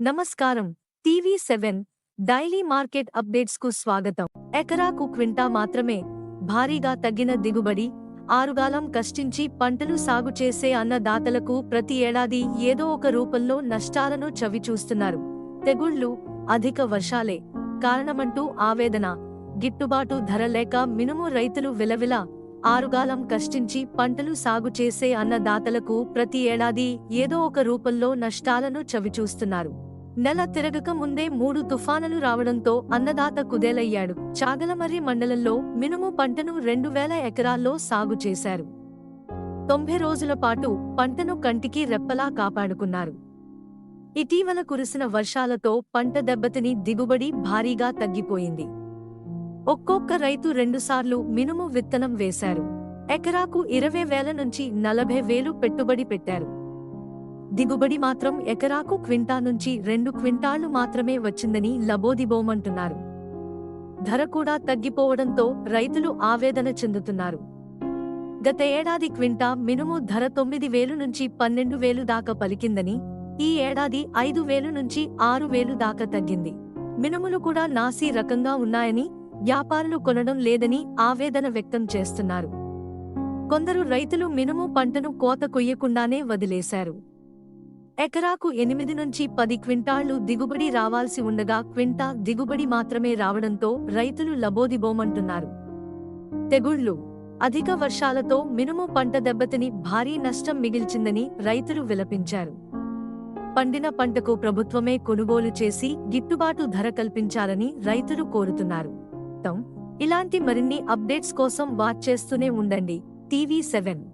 నమస్కారం. TV seven daily market అప్డేట్స్కు స్వాగతం. ఎకరాకు క్వింటా మాత్రమే భారీగా తగ్గిన దిగుబడి ఆరుగాలం కష్టించి పంటలు సాగు చేసే అన్నదాతలకు ప్రతి ఏడాది ఏదో ఒక రూపంలో నష్టాలను చవిచూస్తున్నారు. తెగుళ్ళు అధిక వర్షాలే కారణమంటూ ఆవేదన గిట్టుబాటు ధర లేక మినుము రైతులు విలవిల ఆరుగాలం కష్టించి పంటలు సాగు చేసే అన్నదాతలకు ప్రతి ఏడాది ఏదో ఒక రూపంలో నష్టాలను చవిచూస్తున్నారు. నెల తిరగక ముందే మూడు తుఫానులు రావడంతో అన్నదాత కుదేలయ్యాడు. చాగలమర్రి మండలంలో మినుము పంటను రెండు వేల ఎకరాల్లో సాగు చేశారు. తొంభై రోజుల పాటు పంటను కంటికి రెప్పలా కాపాడుకున్నారు. ఇటీవల కురిసిన వర్షాలతో పంట దెబ్బతిని దిగుబడి భారీగా తగ్గిపోయింది. ఒక్కొక్క రైతు రెండుసార్లు మినుము విత్తనం వేశారు. ఎకరాకు ఇరవై వేల నుంచి నలభై వేలు పెట్టుబడి పెట్టారు. దిగుబడి మాత్రం ఎకరాకు క్వింటా నుంచి రెండు క్వింటాళ్ళు మాత్రమే వచ్చిందని లబోదిబోమంటున్నారు ధర కూడా తగ్గిపోవడంతో రైతులు ఆవేదన చెందుతున్నారు. గత ఏడాది క్వింటా మినుము ధర తొమ్మిది వేలు నుంచి పన్నెండు వేలు దాకా పలికిందని ఈ ఏడాది ఐదు వేలు నుంచి ఆరు వేలు దాకా తగ్గింది. మినుములు కూడా నాసి రకంగా ఉన్నాయని వ్యాపారులు కొనడం లేదని ఆవేదన వ్యక్తం చేస్తున్నారు. కొందరు రైతులు మినుము పంటను కోత కొయ్యకుండానే వదిలేశారు. ఎకరాకు ఎనిమిది నుంచి పది క్వింటాళ్ళు దిగుబడి రావాల్సి ఉండగా క్వింటా దిగుబడి మాత్రమే రావడంతో రైతులు లబోదిబోమంటున్నారు. తెగుళ్ళు. అధిక వర్షాలతో మినుము పంట దెబ్బతిని భారీ నష్టం మిగిల్చిందని రైతులు విలపించారు. పండిన పంటకు ప్రభుత్వమే కొనుగోలు చేసి గిట్టుబాటు ధర కల్పించాలని రైతులు కోరుతున్నారు. ఇలాంటి మరిన్ని అప్డేట్స్ కోసం వాచ్ చేస్తూనే ఉండండి. TV seven.